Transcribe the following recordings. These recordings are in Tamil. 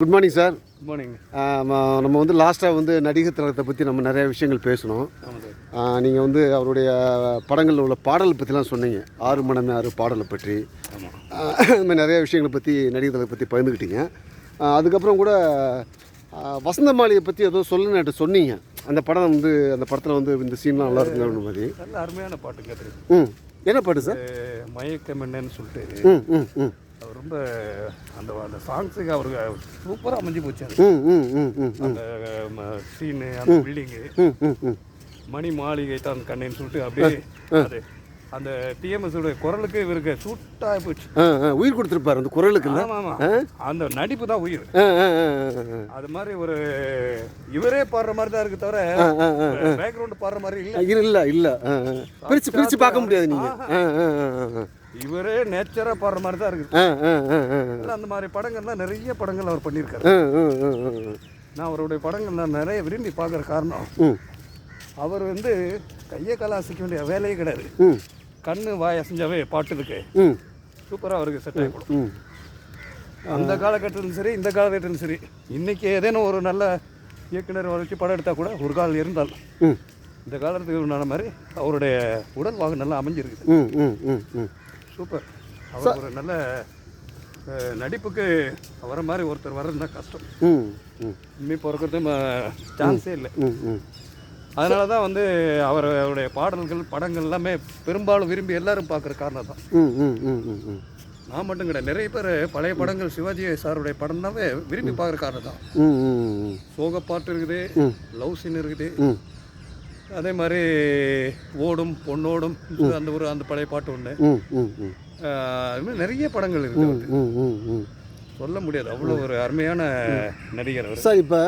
Good morning sir good morning நம்ம வந்து லாஸ்ட்டாக வந்து நடிகர் திலகத்தை பற்றி நம்ம நிறைய விஷயங்கள் பேசணும். நீங்கள் வந்து அவருடைய படங்களில் உள்ள பாடல் பற்றிலாம் சொன்னீங்க. ஆறு மணமே ஆறு பாடலை பற்றி. இந்த மாதிரி நிறைய விஷயங்களை பற்றி நடிகர் திலகத்தை பற்றி பகிர்ந்துக்கிட்டீங்க அதுக்கப்புறம் கூட வசந்த மாளிகை பற்றி ஏதோ சொல்லுன்னு சொன்னீங்க. அந்த படம் வந்து அந்த படத்தில் வந்து இந்த சீன்லாம் நல்லா இருக்குங்க அப்படின்னு மாதிரி. நல்ல அருமையான பாட்டுங்க அது ம். என்ன பாட்டு சார் மயக்கம் என்னன்னு சொல்லிட்டு. ம் ம் ம். ரொம்ப அந்த அந்த சாங்ஸுக்கு அவருக்கு சூப்பராக அமைஞ்சு போச்சு அந்த சீனு அந்த பில்டிங்கு மணி மாளிகை தான் கண்ணேன்னு சொல்லிட்டு அப்படியே அது அந்த டிஎம்எஸ் உடைய குரலுக்கு இவருக்கு சூட்டாக ஆ உயிர் கொடுத்துருப்பாரு அந்த குரலுக்கு அந்த நடிப்பு தான் உயிர். அது மாதிரி ஒரு இவரே பாடுற மாதிரி தான் இருக்கு தவிர பேக்ரவுண்ட் பாடுற மாதிரி இல்லை. இல்ல. பிரிச்சு பிரிச்சு பார்க்க முடியாது நீங்க. ஆ, ஆ, ஆ, ஆ, இவரே நேச்சராக பாடுற மாதிரி தான் இருக்குது. அந்த மாதிரி படங்கள்லாம் நிறைய படங்கள் அவர் பண்ணியிருக்காரு. நான் அவருடைய படங்கள் நான் நிறைய விரும்பி பார்க்குற காரணம். அவர் வந்து கையை கால அசைக்க வேண்டிய வேலையே கிடையாது. கண்ணு வாய் அசைஞ்சாவே பாட்டுதுக்கு ம், சூப்பராக அவருக்கு செட் ஆகி கொடுக்கும். ம். அந்த காலகட்டத்திலும் சரி இந்த காலகட்டத்திலும் சரி இன்னைக்கு ஏதேனும் ஒரு நல்ல இயக்குனர் வச்சு படம் எடுத்தால் கூட ஒரு கால் இருந்தால் இந்த காலத்துக்கு உண்டான மாதிரி அவருடைய உடல் வாகு நல்லா அமைஞ்சிருக்குது. சூப்பர். அவர் ஒரு நல்ல நடிப்புக்கு அவரை மாதிரி ஒருத்தர் வர்றதுனா கஷ்டம். இனிமே பிறக்கிறது சான்ஸே இல்லை. அதனால தான் வந்து அவர் அவருடைய பாடல்கள் படங்கள் எல்லாமே பெரும்பாலும் விரும்பி எல்லாரும் பார்க்குற காரணம் தான். நான் மட்டும் கிடையாது நிறைய பேர் பழைய படங்கள் சிவாஜி சாருடைய படம்னாவே விரும்பி பார்க்குற காரணம் தான். சோக பாட்டு இருக்குது. லவ் சீன் இருக்குது. அதே மாதிரி ஓடும் பொண்ணோடும் அந்த ஒரு அந்த பழைய பாட்டு ஒன்று ம், ம், ம். அது மாதிரி நிறைய படங்கள் இருக்குது அவருக்கு. ம், ம், ம். சொல்ல முடியாது. அவ்வளோ ஒரு அருமையான நடிகர் சார் இப்போ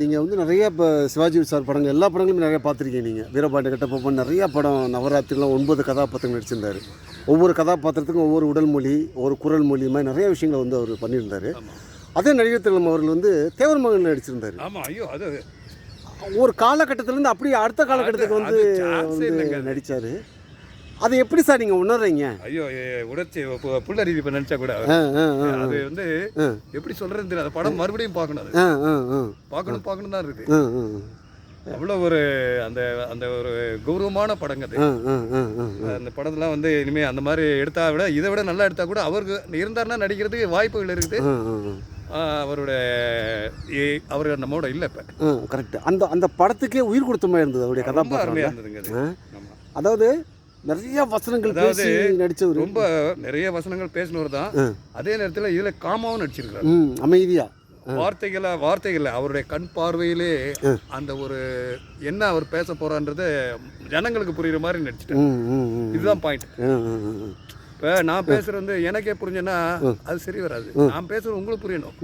நீங்கள் வந்து நிறைய இப்போ சிவாஜி சார் படங்கள் எல்லா படங்களுமே நிறைய பார்த்துருக்கீங்க நீங்கள் வீரபாண்டி கட்டப்பொம்மன் நிறைய படம் நவராத்திரிலாம் ஒன்பது கதாபாத்திரங்கள் நடிச்சிருந்தார். ஒவ்வொரு கதாபாத்திரத்துக்கும் ஒவ்வொரு உடல் மொழி ஒரு குரல் மொழி மாதிரி நிறைய விஷயங்களை வந்து அவர் பண்ணியிருந்தார். அதே நடிகர் திலகம் அவர்கள் வந்து தேவர் மகன் நடிச்சிருந்தார். ஆமாம் ஐயோ அது. ஒரு காலகட்டத்திலேருந்து அப்படியே அடுத்த காலகட்டத்துக்கு வந்து. நடித்தார் அதை. எப்படி சார் நீங்கள் உணர்றீங்க? ஐயோ உணர்ச்சி பு- புல்லறிவு இப்போ நினச்சா கூட. அது வந்து. எப்படி தெரியல அந்த படம் மறுபடியும் பார்க்கணும் அது. பார்க்கணும் பார்க்கணும் தான் இருக்கு அவ்வளோ ஒரு அந்த அந்த ஒரு கௌரவமான படங்க அது. அந்த படத்தெல்லாம் வந்து இனிமே அந்த மாதிரி எடுத்தா விட இதை விட நல்லா எடுத்தா கூட அவருக்கு இருந்தாருன்னா நடிக்கிறதுக்கு வாய்ப்புகள் இருக்குது. ஆ ஆ ஆ ஆ, அவரோட ஏ- அவர் நம்மோட இல்லை இப்போ. கரெக்ட் அந்த அந்த படத்துக்கே உயிர் கொடுத்த மாதிரி இருந்தது அவருடைய கதாபாத்திரம். அதாவது நிறைய வசனங்கள் பேசி நடிச்சவர். ரொம்ப நிறைய வசனங்கள் பேசினவர் தான். அதே நேரத்தில் இதில் காமாவும் நடிச்சிருக்காரு. அமைதியா. வார்த்தைகளை வார்த்தைகளை அவருடைய கண் பார்வையிலே அந்த ஒரு என்ன அவர் பேச போறான்றத ஜனங்களுக்கு புரியுற மாதிரி நடிச்சிட்டார். இதுதான் பாயிண்ட். இப்போ நான் பேசுறது வந்து எனக்கே புரிஞ்சேன்னா அது சரி வராது. நான் பேசுறது உங்களுக்கு புரியணும்.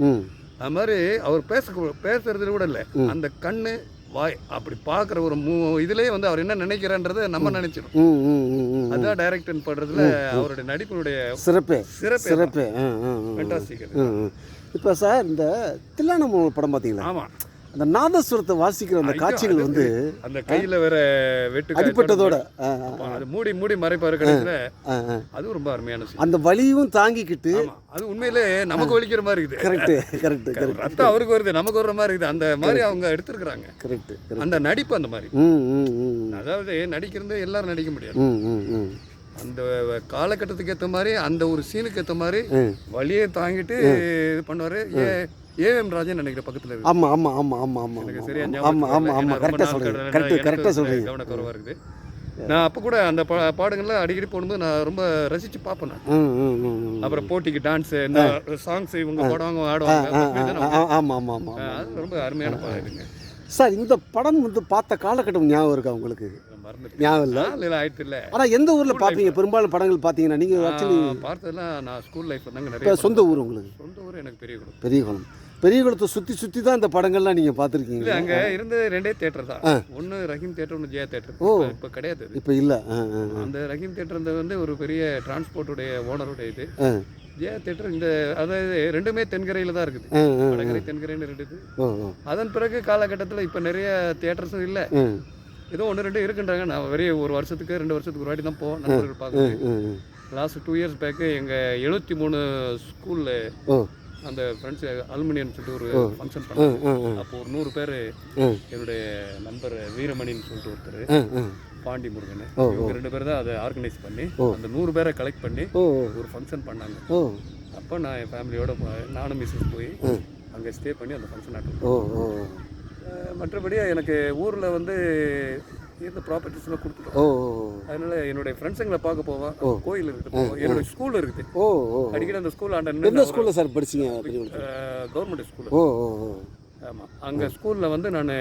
அது மாதிரி அவர் பேச பேசுறது கூட இல்லை. அந்த கண்ணு வாய் அப்படி பார்க்குற ஒரு மூ இதுலேயே வந்து அவர் என்ன நினைக்கிறான்றதை நம்ம நினைச்சிடும் அதான் டைரக்டர் பண்றதுல அவருடைய நடிப்பினுடைய சிறப்பு. சிறப்பு. சிறப்பு. இப்போ சார் இந்த தில்லானம படம் பார்த்தீங்களா ஆமா. அந்த நாதஸ்வரத்தை வாசிக்கிற அந்த காட்சிகள் வந்து அந்த கையில வேற வெட்டு அடிப்பட்டதோட அது மூடி மூடி மறைப்பாரு கடைசியில. அதுவும் ரொம்ப அருமையான அந்த வலியும் தாங்கிக்கிட்டு அது உண்மையிலே நமக்கு வலிக்கிற மாதிரி இருக்குது. கரெக்ட் கரெக்ட் கரெக்ட் ரத்தம் அவருக்கு வருது நமக்கு வர்ற மாதிரி இருக்குது. அந்த மாதிரி அவங்க எடுத்திருக்கிறாங்க. கரெக்ட் அந்த நடிப்பு அந்த மாதிரி. அதாவது நடிக்கிறது எல்லாரும் நடிக்க முடியாது. அந்த காலகட்டத்துக்கு ஏற்ற மாதிரி அந்த ஒரு சீனுக்கு ஏற்ற மாதிரி. வழியை தாங்கிட்டு இது பண்ணுவாரு. ஏ ஏஎம் ராஜன் நினைக்கிற பக்கத்துல இருக்கு. ஆமாம் ஆமாம் ஆமாம் ஆமாம் ஆமாம் எனக்கு சரியா ஆமாம் ஆமாம் ஆமாம் கரெக்டாக சொல்கிறீங்க கரெக்டு கரெக்டாக சொல்கிறீங்க இருக்குது. நான் அப்போ கூட அந்த பா பாடங்கள்லாம் அடிக்கடி போடும்போது நான் ரொம்ப ரசிச்சு பார்ப்பேன் நான். அப்புறம் போட்டிக்கு டான்ஸ் இந்த சாங்ஸ் இவங்க பாடுவாங்க ஆடுவாங்க? ஆமாம் ஆமாம் ஆமாம் அது ரொம்ப அருமையான பாடுங்க சார் இந்த படம் வந்து பார்த்த காலகட்டம் ஞாபகம் இருக்கா உங்களுக்கு? ஞாபகம் இல்லை? இல்லை ஆயிடுத்து இல்லை. ஆனால் எந்த ஊரில் பார்ப்பீங்க? பெரும்பாலும் படங்கள் பார்த்தீங்கன்னா நீங்கள் ஆக்சுவலி பார்த்ததெல்லாம் நான் ஸ்கூல் லைஃப் தாங்க நிறைய சொந்த ஊர் உங்களுக்கு? சொந்த ஊர் எனக்கு பெரிய குடும்பம் பெரியகுளம் பெரியகுளத்தை சுற்றி சுற்றி தான் இந்த படங்கள்லாம் நீங்கள் பார்த்துருக்கீங்க அங்கே இருந்தது ரெண்டே தேட்டர் தான். ஒன்று ரஹீம் தேட்டர் ஒன்று ஜெயா தேட்டர் ஓ. இப்போ கிடையாது. இப்போ இல்லை. அந்த ரஹீம் தேட்டர் வந்து ஒரு பெரிய டிரான்ஸ்போர்ட்டுடைய ஓனருடைய இது. ஜெயா தேட்டர் இந்த அதாவது ரெண்டுமே தென்கரையில் தான் இருக்குது. வடகரை தென்கரைன்னு ஓ அதன் பிறகு காலகட்டத்தில் இப்போ நிறைய தியேட்டர்ஸும் இல்லை. ஏதோ ஒன்று ரெண்டு இருக்குன்றாங்க. நான் வெறிய ஒரு வருஷத்துக்கு ரெண்டு வருஷத்துக்கு ஒரு வாட்டி தான் போவோம் நண்பர்கள் ம் லாஸ்ட் டூ இயர்ஸ் பேக்கு எங்கள் எழுபத்தி மூணு ஸ்கூலில் அந்த ஃப்ரெண்ட்ஸ் அலுமினியம் சொல்லிட்டு ஒரு ஃபங்க்ஷன் ஆ அப்போ ஒரு நூறு பேர். என்னுடைய நண்பர் வீரமணின்னு சொல்லிட்டு ஒருத்தர் பாண்டி முருகன். இவங்க ரெண்டு பேர் தான் அதை ஆர்கனைஸ் பண்ணி அந்த நூறு பேரை கலெக்ட் பண்ணி ஒரு ஃபங்க்ஷன் பண்ணாங்க. அப்போ நான் என் ஃபேமிலியோட நானும் மிஸ்ஸஸ் போய் அங்கே ஸ்டே பண்ணி அந்த ஃபங்க்ஷன் ஓ மற்றபடி எனக்கு ஊரில் வந்து இருந்த ப்ராப்பர்ட்டிஸ்லாம் கொடுத்துட்டோம். ஓ அதனால என்னுடைய ஃப்ரெண்ட்ஸுங்களை பார்க்க போவேன் கோயில் இருக்குது போவேன் என்னோட ஸ்கூல் இருக்குது. ஓ அடிக்கடி அந்த ஸ்கூல் ஆண்ட எந்த ஸ்கூலில் சார் படிச்சீங்க? கவர்மெண்ட் ஸ்கூல் ஓ. ஆமாம் அங்கே ஸ்கூலில் வந்து நான்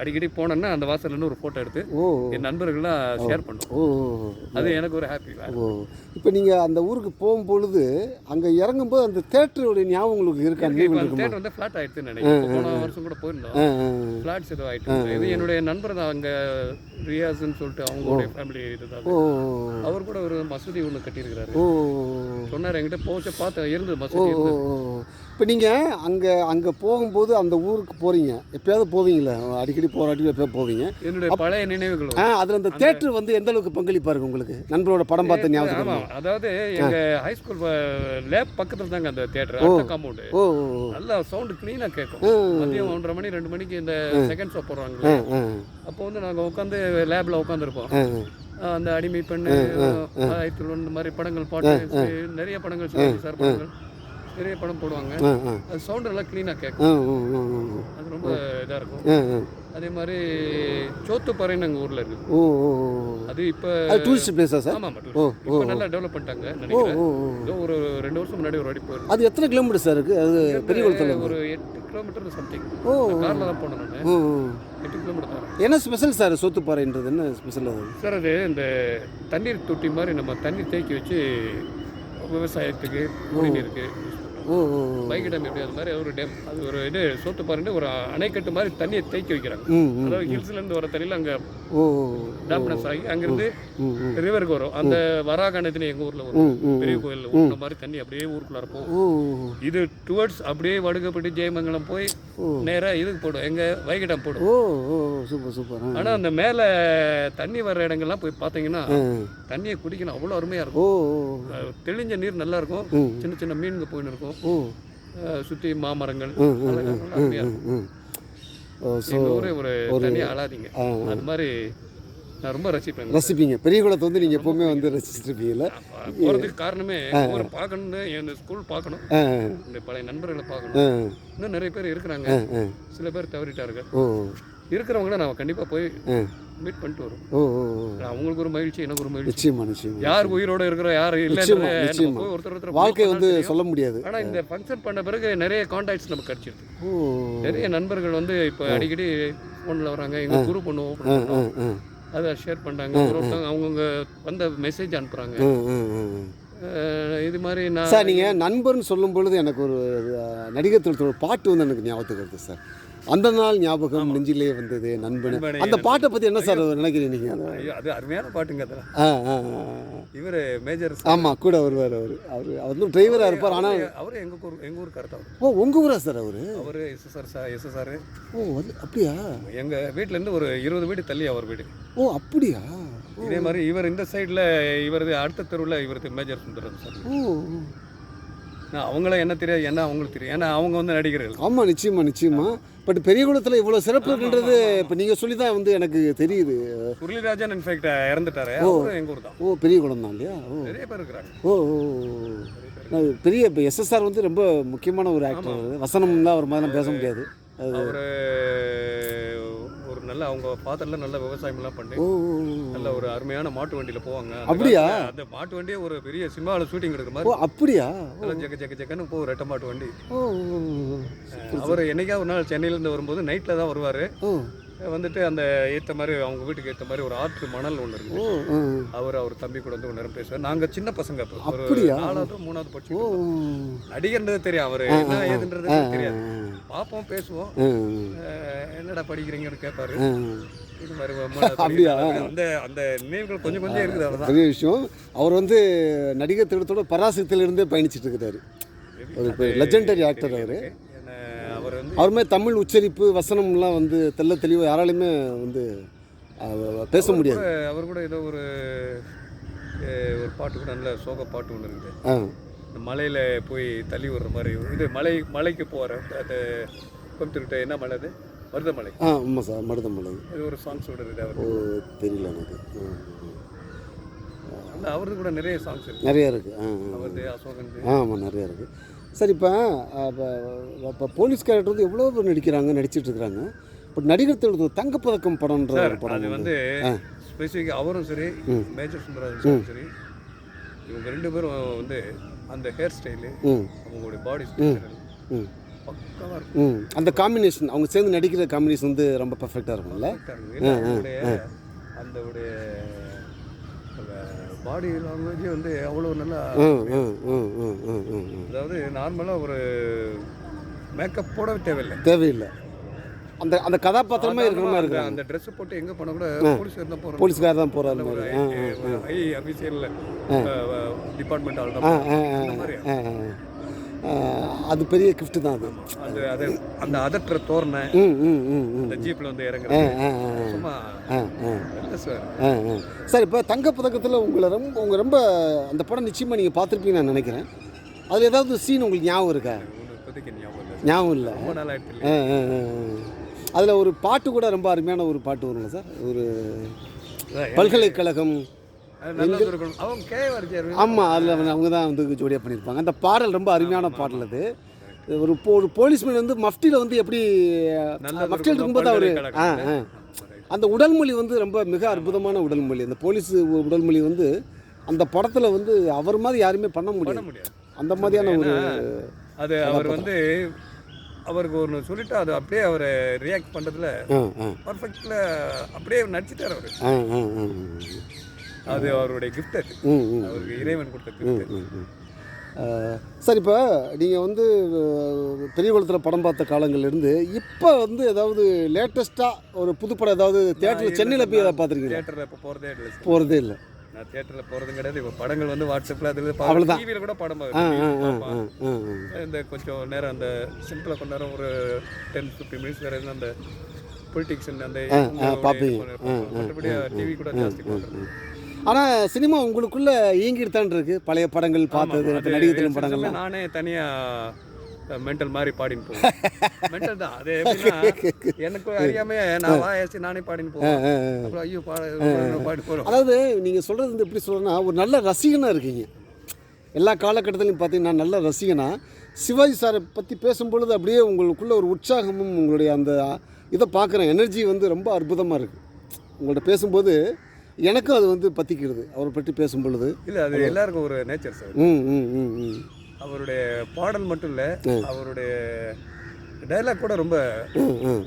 அடிக்கடி போனேன்னா அந்த வாசல்ல இருந்து ஒரு ஃபோட்டோ எடுத்து ஓ என் நண்பர்கள்லாம் ஷேர் பண்ணுவோம் அது எனக்கு ஒரு ஹாப்பி ஓ. இப்போ நீங்கள் அந்த ஊருக்கு போகும்பொழுது அங்கே இறங்கும்போது அந்த தேட்டருடைய ஞாபகம் உங்களுக்கு இருக்கா? தேட்டர் வந்து ஃப்ளாட் ஆயிடுச்சுன்னு நினைக்கிறேன். போன வருஷம் கூட போயிருந்தோம். ஃப்ளாட்ஸ் ஏதோ ஆயிட்டு இது என்னுடைய நண்பர் தான். அங்கே ரியாஸ்ன்னு சொல்லிட்டு அவங்களுடைய ஃபேமிலி இதுதான் அவர் கூட ஒரு மசூதி ஒன்று கட்டியிருக்கிறாரு. ஓ சொன்னார் என்கிட்ட போச்ச பார்த்தேன் இருந்தது மசூதி. இப்போ நீங்கள் அங்கே அங்கே போகும்போது அந்த ஊருக்கு போகிறீங்க எப்பயாவது போவீங்களா? அடிக்கடி போராட்டி எப்பயாவது போவீங்க. என்னுடைய பழைய நினைவுகள்? ஆ அதில் அந்த தேட்டர் வந்து எந்த அளவுக்கு பங்களிப்பாக இருக்கு உங்களுக்கு? நண்பரோட படம் பார்த்த ஞாபகம்? அதாவது எங்க ஹை ஸ்கூல் லேப் பக்கத்துல தாங்க அந்த அடுத்த காம்பவுண்டு ஓ. நல்லா சவுண்ட் க்ளீனாக கேட்கும். மதியம் ஒன்றரை மணி ரெண்டு மணிக்கு இந்த செகண்ட் ஷோ போடுறாங்க. அப்போ வந்து நாங்கள் உட்காந்து லேபில் உட்காந்துருப்போம். அந்த அடிமை பெண்ணு ஆயிரத்தி இந்த மாதிரி படங்கள் பாட்டு நிறைய படங்கள் சார் படங்கள். நிறைய படம் போடுவாங்க. அது சவுண்ட் எல்லாம் க்ளீனாக கேட்கும் அது ரொம்ப இதாக இருக்கும். அதே மாதிரி சோத்துப்பாறைன்னு எங்கள் ஊரில் ஓ ஓ அது இப்போ டூரிஸ்ட் பிளேஸா சார்? ஆமாம் இப்போ நல்லா டெவலப் பண்ணிட்டாங்க நினைக்கிறேன். ஏதோ ஒரு ரெண்டு வருஷம் முன்னாடி ஒரு வாட்டி போயிருந்தேன் அது எத்தனை கிலோமீட்டர் சார் இருக்குது அது பெரிய குளத்தில் ஒரு எட்டு கிலோமீட்டர் சம்திங் ஓ காரில் தான் போனேன் நான். எட்டு கிலோமீட்டர் தான். என்ன ஸ்பெஷல் சார் சோத்துப்பாறைன்றது? என்ன ஸ்பெஷல் அது? சார் அது இந்த தண்ணீர் தொட்டி மாதிரி நம்ம தண்ணி தேக்கி வச்சு விவசாயத்துக்கு குடிநீருக்கு ஓ ஓ பைக் டேம் எப்படி அது மாதிரி ஒரு டேம். அது ஒரு இது சோத்து பாருன்னு ஒரு அணைக்கட்டு மாதிரி தண்ணியை தேக்கி வைக்கிறாங்க. அதாவது ஹில்ஸ்லேருந்து வர தண்ணியில் அங்கே ஓ டேம்னஸ் ஆகி அங்கேருந்து ரிவருக்கு வரும். அந்த வராகணத்தினு எங்கள் ஊரில் வரும் பெரிய கோயில் ஊற்றுன மாதிரி தண்ணி அப்படியே ஊருக்குள்ளார போகும் ஓ இது டுவர்ட்ஸ் அப்படியே வடுகப்பட்டு ஜெயமங்கலம் போய் நேராக இதுக்கு போடும். எங்கள் வைகடம் போடும். ஓ ஓ சூப்பர் சூப்பர். ஆனால் அந்த மேலே தண்ணி வர்ற இடங்கள்லாம் போய் பார்த்தீங்கன்னா. தண்ணியை குடிக்கணும். அவ்வளோ அருமையாக இருக்கும். தெளிஞ்ச நீர் நல்லா இருக்கும். சின்ன சின்ன மீன்கள் போயின்னு இருக்கும். மாமரங்கள் இருக்கும் ம் ஓ ஸோ எங்கள் ஊரே ஒரு தனியாக அழாதீங்க அது மாதிரி நான் ரொம்ப ரசிப்பேன். ரசிப்பீங்க. பெரிய குளத்தை வந்து நீங்கள் எப்போவுமே வந்து ரசிச்சிருப்பீங்கல்ல போகிறதுக்கு காரணமே ஊரை பார்க்கணும்னு இந்த ஸ்கூல் பார்க்கணும். இந்த பழைய நண்பர்களை பார்க்கணும். இன்னும் நிறைய பேர் இருக்கிறாங்க. சில பேர் தவறிட்டார்கள். இருக்கிறவங்கள நான் கண்டிப்பாக போய் மீட் பண்ணிட்டு வரும். ஓ அவங்களுக்கு ஒரு மகிழ்ச்சி எனக்கு ஒரு மகிழ்ச்சி. நிச்சயமா நிச்சயமா யார் உயிரோட இருக்கிற யார் இல்லை ஒருத்தர் ஒருத்தர் வாழ்க்கை வந்து சொல்ல முடியாது. ஆனா இந்த ஃபங்க்ஷன் பண்ண பிறகு நிறைய கான்டாக்ட்ஸ் நமக்கு கிடைச்சிருக்கு நிறைய நண்பர்கள் வந்து இப்போ அடிக்கடி ஃபோனில் வராங்க எங்கள் குரூப் ஒன்று ஓப்பன் அதை ஷேர் பண்ணுறாங்க ஒருத்தவங்க அவங்கவுங்க வந்த மெசேஜ் அனுப்புகிறாங்க இது மாதிரி நான் சார் நீங்கள் நண்பர்னு சொல்லும் பொழுது எனக்கு ஒரு நடிகர் ஒரு பாட்டு வந்து எனக்கு ஞாபகத்துக்கு வருது சார். அந்த நாள் ஞாபகம் நெஞ்சிலே வந்தது நண்பன். அந்த பாட்டை பற்றி என்ன சார் நினைக்கிறீங்க நீங்கள் அது அருமையான பாட்டுங்க அதெல்லாம். இவர் மேஜர் ஆமாம் கூட வருவார் அவர். அவர் வந்து டிரைவராக இருப்பார் ஆனால் அவர் எங்கள் ஊர் எங்கள் ஊர் அவர் ஓ உங்கள் ஊரா சார் அவர்? அவர் எஸ்எஸ்ஆர் சார் எஸ்எஸ்ஆர் ஓ அது அப்படியா? எங்கள் வீட்டிலேருந்து ஒரு இருபது வீடு தள்ளி அவர் வீடு. ஓ அப்படியா? இதே மாதிரி இவர் இந்த சைடில் இவரது அடுத்த தெருவில் இவரது மேஜர் சுந்தரம் சார். ஓ. நான் அவங்கள என்ன தெரியாது என்ன அவங்களுக்கு தெரியும் ஏன்னா அவங்க வந்து நடிகர்கள். ஆமாம் நிச்சயமா நிச்சயமா. பட் பெரியகுளத்தில் இவ்வளோ சிறப்பு இருக்குன்றது இப்போ நீங்கள் சொல்லி தான் வந்து எனக்கு தெரியுது. முரளிராஜன் இன்ஃபேக்ட் இறந்துட்டாரு. எங்கள் ஊர் தான் ஓ பெரிய குளம் தான் இல்லையா? ஓ. நிறைய பேர் இருக்கிறாங்க. ஓ ஓ ஓ. நான் பெரிய இப்போ எஸ்எஸ்ஆர் வந்து ரொம்ப முக்கியமான ஒரு ஆக்டர் வசனம்லாம் அவர் மாதிரிலாம் பேச முடியாது. அது அவர் நல்ல அவங்க பாத்திரல நல்ல விவசாயம்லாம் பண்ணி ஓ ஓ, ஓ. நல்ல ஒரு அருமையான மாட்டு வண்டியில் போவாங்க அப்படியா? அந்த மாட்டு வண்டியே ஒரு பெரிய சினிமாவில் ஷூட்டிங் எடுக்கிற மாதிரி அப்படியா நல்லா ஜெக ஜெக ஜெகன்னு போ ரெட்ட மாட்டு வண்டி. அவர் என்னைக்கா ஒரு நாள் சென்னையிலேருந்து வரும்போது நைட்டில் தான் வருவார் வந்துட்டு அந்த ஏற்ற மாதிரி அவங்க வீட்டுக்கு ஏற்ற மாதிரி ஒரு ஆற்று மணல் ஒன்று இருக்கு. அவர் அவர் தம்பி கூட வந்து நேரம் பேசுவார். நாங்கள் சின்ன பசங்க ஒரு? நாலாவது மூணாவது படிச்சு ஓ. நடிகர்ன்றது தெரியும் அவர் என்ன ஏதுன்றது தெரியாது. பார்ப்போம் பேசுவோம். என்னடா படிக்கிறீங்கன்னு கேட்பாரு அப்படியா? அந்த அந்த நினைவுகள் கொஞ்சம் கொஞ்சம் இருக்குது பெரிய விஷயம். அவர் வந்து நடிகர் திட்டத்தோட பராசக்தியிலிருந்தே பயணிச்சிட்டு இருக்கிறாரு. ஒரு லெஜெண்டரி ஆக்டர் அவர். அவருமே தமிழ் உச்சரிப்பு வசனம்லாம் வந்து தெள்ள தெளிவாக யாராலையுமே வந்து பேச முடியாது. அவர் கூட ஏதோ ஒரு ஒரு பாட்டு கூட நல்ல சோக பாட்டு ஒன்று இருக்குது. இந்த மலையில் போய் தள்ளி விடுற மாதிரி இது மலை மலைக்கு போகிற அது கோயம்புத்தூர்கிட்ட என்ன மலை அது? மருதமலை. ஆ ஆமாம் சார் மருதமலை. இது ஒரு சாங்ஸோட இது அவர். ஓ தெரியல எனக்கு. அந்த அவரது கூட நிறைய சாங்ஸ் இருக்கு. நிறையா இருக்குது. அவரது அசோகன் ஆமாம் நிறையா இருக்குது சார் இப்போ இப்போ போலீஸ் கேரக்டர் வந்து எவ்வளோ பேர் நடிக்கிறாங்க நடிச்சிட்டு இருக்கிறாங்க பட் நடிகர் திலகத்தில் தங்கப்பதக்கம் படம்ன்ற ஒரு அது படம் வந்து ஆ. ஸ்பெசிஃபிக் அவரும் சரி மேஜர் சுந்தரராஜன் சரி இவங்க ரெண்டு பேரும் வந்து அந்த ஹேர் ஸ்டைலு அவங்களுடைய பாடி ஸ்ட்ரக்சர் ம். பக்கமாக இருக்கும். அந்த காம்பினேஷன் அவங்க சேர்ந்து நடிக்கிற காம்பினேஷன் வந்து ரொம்ப பர்ஃபெக்டாக இருக்கும்ல. அந்த உடைய பாடி லாங்குவேஜே வந்து அவ்வளோ நல்லா அதாவது நார்மலாக ஒரு மேக்கப் போட தேவையில்லை. தேவையில்லை. அந்த அந்த கதாபாத்திரமே இருக்கிற மாதிரி அந்த- இருக்கிறாங்க அந்த ட்ரெஸ் போட்டு எங்கே போனால் கூட போலீஸ் தான் போகிறோம் போலீஸ்கார் தான் ஆ ஹை அஃபீஷியல் டிபார்ட்மெண்ட் ஆள் தான் அது பெரிய கிஃப்ட் தான் அது. அந்த அது அந்த அதட்டுற தோரணை ம் ம் ம் ம் அந்த ஜீப்பில் வந்து இறங்குறது. சார். இப்போ தங்கப்பதக்கத்தில் உங்களை ரொம்ப உங்கள் ரொம்ப அந்த படம் நிச்சயமாக நீங்கள் பார்த்துருப்பீங்கன்னு நான் நினைக்கிறேன். அதில் ஏதாவது சீன் உங்களுக்கு ஞாபகம் இருக்கா? ஞாபகம் இல்லை அதில் ஒரு பாட்டு கூட ரொம்ப அருமையான ஒரு பாட்டு வரும்ல சார். ஒரு பல்கலைக்கழகம் ஆமாம் அதில் அவங்க தான் வந்து ஜோடியாக பண்ணியிருப்பாங்க. அந்த பாடல் ரொம்ப அருமையான பாடல் அது. ஒரு போ ஒரு போலீஸ்மேன் வந்து மஃப்டியில் வந்து எப்படி மஃப்டியில் இருக்கும்போது அவர் ஆ அந்த உடல்மொழி வந்து ரொம்ப மிக அற்புதமான உடல்மொழி. அந்த போலீஸ் உடல்மொழி வந்து அந்த படத்தில் வந்து அவர் மாதிரி யாருமே பண்ண முடியாது. அந்த மாதிரியான ஒரு அது அவர் வந்து அவருக்கு ஒன்று சொல்லிட்டு அது அப்படியே அவரை ரியாக்ட் பண்ணுறதுல பர்ஃபெக்டில் அப்படியே நடிச்சிட்டார் அவர். அது அவருடைய கிஃப்ட் அது. அவருக்கு இறைவன் கொடுத்த கிஃப்ட் சார் இப்போ நீங்கள் வந்து பெரிய குளத்தில் படம் பார்த்த காலங்கள்லேருந்து இப்போ வந்து ஏதாவது லேட்டஸ்ட்டாக ஒரு புதுப்படம் ஏதாவது தேட்டரில் சென்னையில் போய் ஏதாவது பார்த்துருக்கீங்களா? தியேட்டரில் இப்போ போகிறதே இல்லை போகிறதே இல்லை. நான் தியேட்டரில் போகிறதும் கிடையாது. இப்போ படங்கள் வந்து வாட்ஸ்அப்பில் அதில். டிவியில் கூட படம் இந்த கொஞ்சம் நேரம் அந்த சிம்பிளாக கொஞ்ச நேரம் ஒரு டென் ஃபிஃப்டி மினிட்ஸ் வேறு அந்த பொலிட்டிக்ஸ் அந்த. மற்றபடி டிவி கூட ஜாஸ்தி ஆனால் சினிமா உங்களுக்குள்ள இயங்கிட்டு இருக்கு பழைய படங்கள் பார்த்தது தினம் படங்கள்லாம். நானே தனியாக மென்டல் மாதிரி பாடின்னு போவேன். மென்டல் தான். அது எனக்கு அறியாம நான் வாயாச்சு நானே பாடின்னு போவேன். ஐயோ பாட பாடி போகிறோம் அதாவது நீங்கள் சொல்கிறது வந்து எப்படி சொல்கிறேன்னா ஒரு நல்ல ரசிகனாக இருக்கீங்க. எல்லா காலகட்டத்திலையும் பார்த்தீங்கன்னா நல்ல ரசிகனா சிவாஜி சாரை பற்றி பேசும்பொழுது அப்படியே உங்களுக்குள்ள ஒரு உற்சாகமும் உங்களுடைய அந்த இதை பார்க்குறேன் எனர்ஜி வந்து ரொம்ப அற்புதமாக இருக்குது உங்கள்கிட்ட பேசும்போது எனக்கும் அது வந்து பற்றிக்கிறது அவரை பற்றி பேசும் பொழுது இல்லை அது எல்லாருக்கும் ஒரு நேச்சர் சார் ம் ம் ம் ம் அவருடைய பாடல் மட்டும் இல்லை அவருடைய டைலாக் கூட ரொம்ப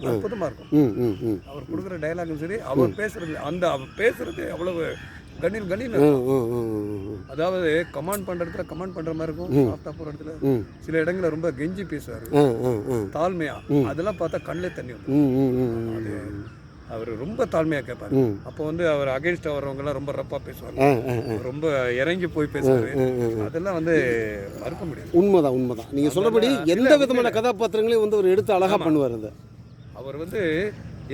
அற்புதமாக இருக்கும் ம் ம் ம் அவர் கொடுக்குற டைலாகும் சரி அவர் பேசுறது அந்த அவர் பேசுறது அவ்வளவு கண்ணில் கண்ணில் அதாவது கமாண்ட் பண்ற இடத்துல கமாண்ட் பண்ற மாதிரி இருக்கும் சாஃப்டா போற இடத்துல சில இடங்கள்ல ரொம்ப கெஞ்சி பேசுவாரு தாழ்மையா அதெல்லாம் பார்த்தா கண்ணிலே தண்ணி வந்து ம் ம் ம் ம் அவர் ரொம்ப தாழ்மையா கேட்பாரு. அப்போ வந்து அவர் அகைன்ஸ்ட் வரவங்க எல்லாம் ரொம்ப ரப்பா பேசுவாங்க. ரொம்ப இறங்கி போய் பேசுவாரு. அதெல்லாம் வந்து மறுக்க முடியாது. உண்மைதான் உண்மைதான். நீங்கள் சொல்கிறபடி எந்த விதமான கதாபாத்திரங்களையும் வந்து அவர் எடுத்து அழகாக பண்ணுவார் அந்த அவர் வந்து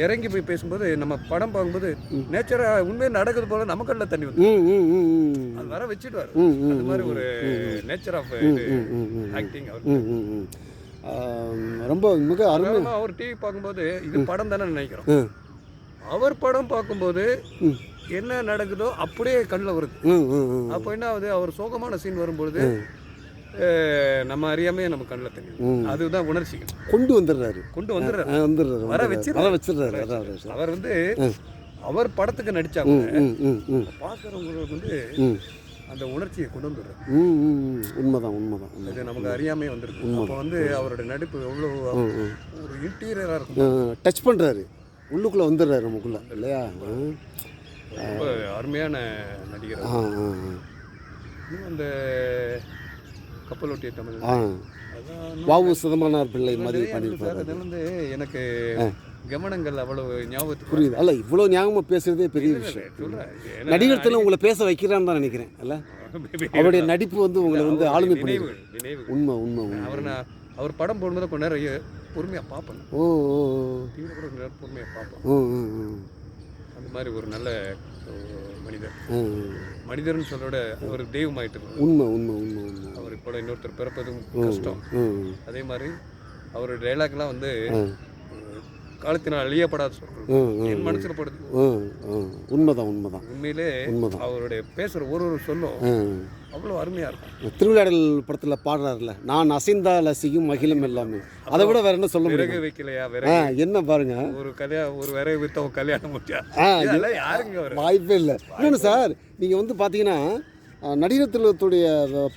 இறங்கி போய் பேசும்போது நம்ம படம் பார்க்கும்போது நேச்சரா உண்மையே நடக்குது போல நம்ம கண்ணில் தண்ணி வந்து அது வர வச்சுடுவாரு. அது மாதிரி ஒரு நேச்சர் ஆஃப். ஆக்டிங் அவர். ரொம்ப மிக அருமை. சாதாரணமா அவர் டிவி பார்க்கும்போது இது படம் தானே நினைக்கிறோம். அவர் படம் பார்க்கும்போது. என்ன நடக்குதோ அப்படியே கண்ணில் வருது. அப்போ என்ன ஆகுது? அவர் சோகமான சீன் வரும்பொழுது நம்ம அறியாமையே நம்ம கண்ணில் தெரியும். அதுதான் உணர்ச்சிகள் கொண்டு வந்துடுறாரு. கொண்டு வந்துடுறாரு. வந்துடுறாரு வர. வச்சிடுறாரு. வர வச்சிடுறாரு. வர வச்சிடுறாரு. அவர் வந்து அவர் படத்துக்கு நடிச்சா கூட ம் ம் ம். பார்க்குறவங்களுக்கு வந்து அந்த உணர்ச்சியை கொண்டு வந்துடுறாரு. உண்மைதான் உண்மைதான் உண்மை. இது நமக்கு அறியாமே வந்திருக்கு. அப்போ வந்து அவரோட நடிப்பு எவ்வளோ ஒரு இன்டீரியராக இருக்கும். டச் பண்ணுறாரு உள்ளுக்குள்ளே வந்துடுறாரு நமக்குள்ளே இல்லையா? ரொம்ப அருமையான நடிகர் ஆ ஆ அந்த கப்பலோட்டிய தமிழ். வாவு சிதம்பரனார் பிள்ளை மாதிரி பண்ணியிருப்பாரு அது. வந்து எனக்கு கவனங்கள் அவ்வளவு ஞாபகத்துக்கு புரியுது. அல்ல இவ்வளோ ஞாபகமாக பேசுறதே பெரிய விஷயம். நடிகர் தினம் உங்களை பேச வைக்கிறான்னு தான் நினைக்கிறேன் அல்ல? அவருடைய நடிப்பு வந்து உங்களை வந்து ஆளுமை பண்ணி உண்மை உண்மை. அவர் நான் அவர் படம் போடும்போது கொஞ்ச நேரம் பொறுமையாக பார்ப்பேன். ஓ ஓ டிவியில் கூட கொஞ்ச நேரம் பொறுமையாக பார்ப்பேன். அந்த மாதிரி ஒரு நல்ல மனிதர். மனிதர்னு சொல்றத அவர் தெய்வமாயிட்டு இருந்தார். உண்மை உண்மை உண்மை உண்மை. அவர் கூட இன்னொருத்தர் பிறப்பதும் கஷ்டம். அதே மாதிரி அவரோட டைலாக்லாம் வந்து காலத்தினால் அழியப்படாத சொற்கள். ம். என் மனசுல படுது. உண்மைதான் உண்மைதான். உண்மையிலே. அவருடைய பேசுற ஒரு ஒரு சொல்லும். அவ்வளோ அருமையா இருக்கும். திருவிளையாடல் படத்தில் பாடுறாருல நான் அசைந்தால் அசையும் மகிழும் எல்லாமே. அதை விட வேற என்ன சொல்ல முடியும்? வைக்கலையா? ஆ என்ன பாருங்க. ஒரு கல்யா ஒரு விறகு வித்தவன் கல்யாணம் ஆ இதெல்லாம் யாருங்க வாய்ப்பே இல்லை. இன்னொன்று சார் நீங்கள் வந்து பார்த்தீங்கன்னா நடிகர் திலகத்துடைய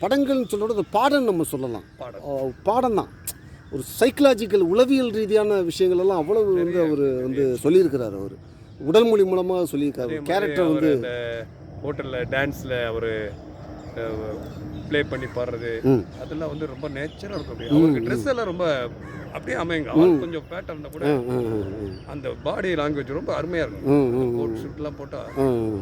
படங்கள்னு சொல்கிறோட பாடம் நம்ம சொல்லலாம். பாடம். பாடம் தான். ஒரு சைக்கலாஜிக்கல் உளவியல் ரீதியான விஷயங்கள் எல்லாம் அவ்வளவு வந்து அவர் வந்து சொல்லியிருக்கிறார் அவர். உடல் மொழி மூலமாக சொல்லியிருக்காரு. கேரக்டர் வந்து ஹோட்டல்ல டான்ஸ்ல அவரு ப்ளே பண்ணி பாடுறது. அதெல்லாம் வந்து ரொம்ப நேச்சரா இருக்கும் அப்படியே. அவருக்கு ட்ரெஸ் எல்லாம் ரொம்ப அப்படியே அமையுங்க. அவர் கொஞ்சம் ஃபேட்டா இருந்தா கூட. அந்த பாடி லாங்குவேஜ் ரொம்ப அருமையா இருக்கும். கோட் ஷூட்லாம் போட்டா ம்,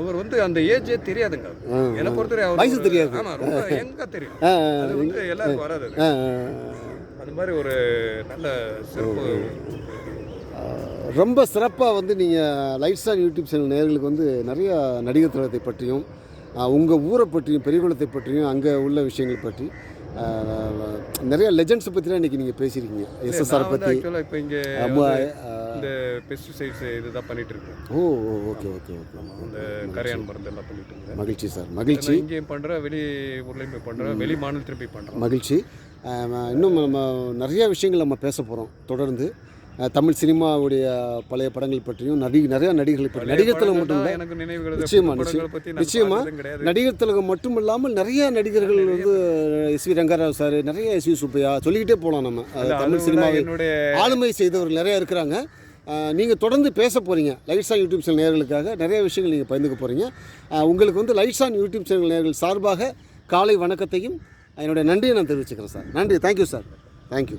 அவர் வந்து அந்த ஏஜே தெரியாதுங்க. என்னை பொறுத்தவரை அவர் வயசு தெரியாது. ஆமா ரொம்ப எங்க தெரியும். அது வந்து எல்லாருக்கும் வராது அது. மாதிரி ஒரு நல்ல சிறப்பு ரொம்ப சிறப்பாக வந்து நீங்கள் லைட் ஸ்டார் யூடியூப் சேனல் நேயர்களுக்கு வந்து நிறைய நடிகர் திலகத்தை பற்றியும் உங்கள் ஊரை பற்றியும் பெரியகுளத்தை பற்றியும் அங்கே உள்ள விஷயங்கள் பற்றி நிறைய லெஜண்ட்ஸை பற்றிலாம் இன்றைக்கி நீங்கள் பேசியிருக்கீங்க. எஸ்எஸ்ஆர் பற்றி இப்போ இங்கே இந்த பெஸ்டிசைட்ஸ் இதுதான் பண்ணிட்டு இருக்கேன் ஓ ஓ, ஓகே ஓகே ஓகே. அந்த கரையான் மருந்து எல்லாம் பண்ணிட்டு இருக்கேன் மகிழ்ச்சி சார். மகிழ்ச்சி. இங்கேயும் பண்ணுறேன் வெளி ஊர்லேயும் போய் பண்ணுறேன் வெளி மாநிலத்திலும் போய் பண்ணுறேன் மகிழ்ச்சி. இன்னும் நம்ம நிறைய விஷயங்கள் நம்ம பேச போகிறோம் தொடர்ந்து. தமிழ் சினிமாவுடைய பழைய படங்கள் பற்றியும் நடி நிறைய நடிகர்களை பற்றி நடிகர் திலகம் மட்டும் நினைவுகள் நிச்சயமா, நிச்சயமா. நடிகர் திலகம் மட்டும் இல்லாமல் நிறைய நடிகர்கள் வந்து எஸ் வி ரங்கராவ் சார் நிறைய எஸ் வி சுப்பையா சொல்லிக்கிட்டே போகலாம் நம்ம. தமிழ் விட சினிமாவை என்னுடைய ஆளுமை செய்தவர்கள் நிறைய இருக்கிறாங்க. நீங்கள் தொடர்ந்து பேச போகிறீங்க லைட்ஸ் ஆன் யூடியூப் சேனல் நேயர்களுக்காக நிறைய விஷயங்கள் நீங்கள் பகிர்ந்துக்க போகிறீங்க உங்களுக்கு வந்து லைட்ஸ் ஆன் யூடியூப் சேனல் நேயர்கள் சார்பாக காலை வணக்கத்தையும் என்னுடைய நன்றியை நான் தெரிவிச்சுக்கிறேன் சார். நன்றி. Thank you sir thank you